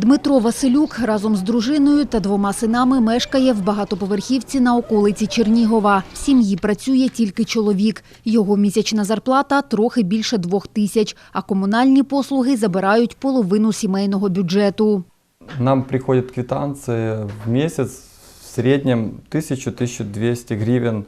Дмитро Василюк разом з дружиною та двома синами мешкає в багатоповерхівці на околиці Чернігова. В сім'ї працює тільки чоловік. Його місячна зарплата трохи більше двох тисяч, а комунальні послуги забирають половину сімейного бюджету. Нам приходит квитанции в месяц в среднем 1000-1200 гривен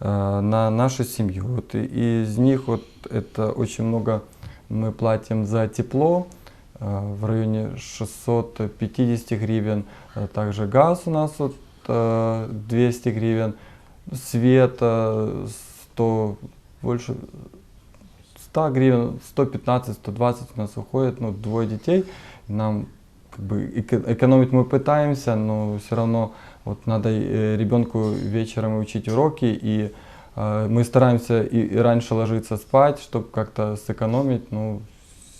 э, на нашу семью. Вот, и из них вот это очень много мы платим за тепло э, В районе 650 гривен. Э, Также газ у нас вот, э, 200 гривен, свет э, 100, больше 100 гривен, 115-120 у нас уходит, ну, двое детей. Нам как бы эко- экономить мы пытаемся, но все равно вот надо э, ребенку вечером учить уроки, и э, мы стараемся и, раньше ложиться спать, чтобы как-то сэкономить, но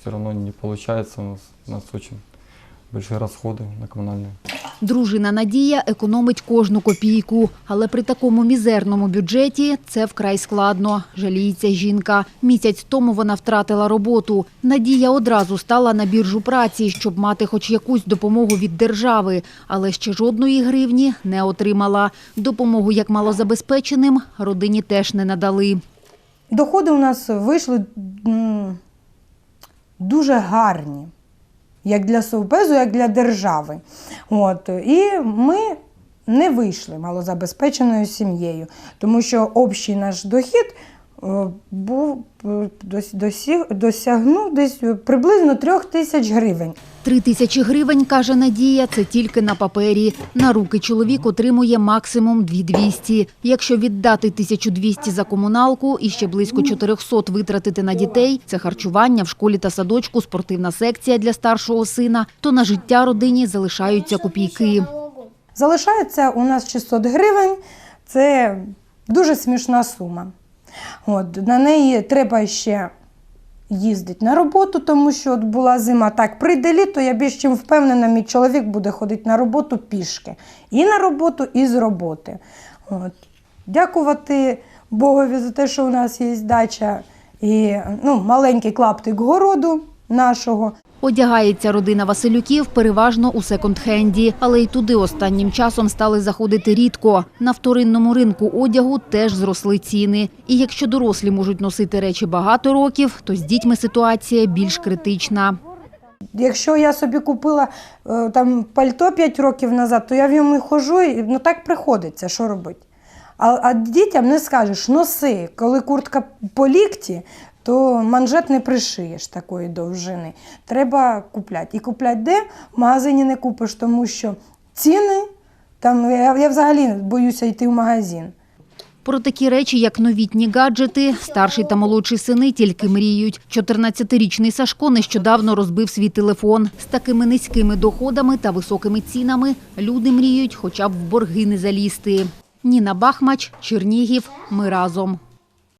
все равно не получается, у нас, у нас очень большие расходы на коммунальные. Дружина Надія економить кожну копійку, але при такому мізерному бюджеті це вкрай складно, жаліється жінка. Місяць тому вона втратила роботу. Надія одразу стала на біржу праці, щоб мати хоч якусь допомогу від держави, але ще жодної гривні не отримала. Допомогу як малозабезпеченим родині теж не надали. Доходи у нас вийшли дуже гарні, як для Совбезу, як для держави. От. І ми не вийшли малозабезпеченою сім'єю, тому що общий наш дохід був е, дос- досіг, досягнув десь приблизно трьох тисяч гривень. Три тисячі гривень, каже Надія, це тільки на папері. На руки чоловік отримує максимум 2200. Якщо віддати 1200 за комуналку і ще близько 400 витратити на дітей, це харчування в школі та садочку, спортивна секція для старшого сина, то на життя родині залишаються копійки. Залишається у нас 600 гривень. Це дуже смішна сума. От, на неї треба ще їздити на роботу, тому що от була зима. Так, прийде літо, я більш чим впевнена, мій чоловік буде ходити на роботу пішки. І на роботу, і з роботи. От. Дякувати Богові за те, що у нас є дача і ну, маленький клаптик городу нашого. Одягається родина Василюків переважно у секонд-хенді, але й туди останнім часом стали заходити рідко. На вторинному ринку одягу теж зросли ціни. І якщо дорослі можуть носити речі багато років, то з дітьми ситуація більш критична. Якщо я собі купила е, там пальто 5 років назад, то я в ньому і ходжу, і ну так приходиться, що робити. А, а дітям не скажеш, носи, коли куртка по лікті, то манжет не пришиєш такої довжини. Треба купляти. І купляти де? В магазині не купиш, тому що ціни, там, я, я взагалі боюся йти в магазин. Про такі речі, як новітні гаджети, старший та молодший сини тільки мріють. 14-річний Сашко нещодавно розбив свій телефон. З такими низькими доходами та високими цінами люди мріють хоча б в борги не залізти. Ніна Бахмач, Чернігів. Ми разом.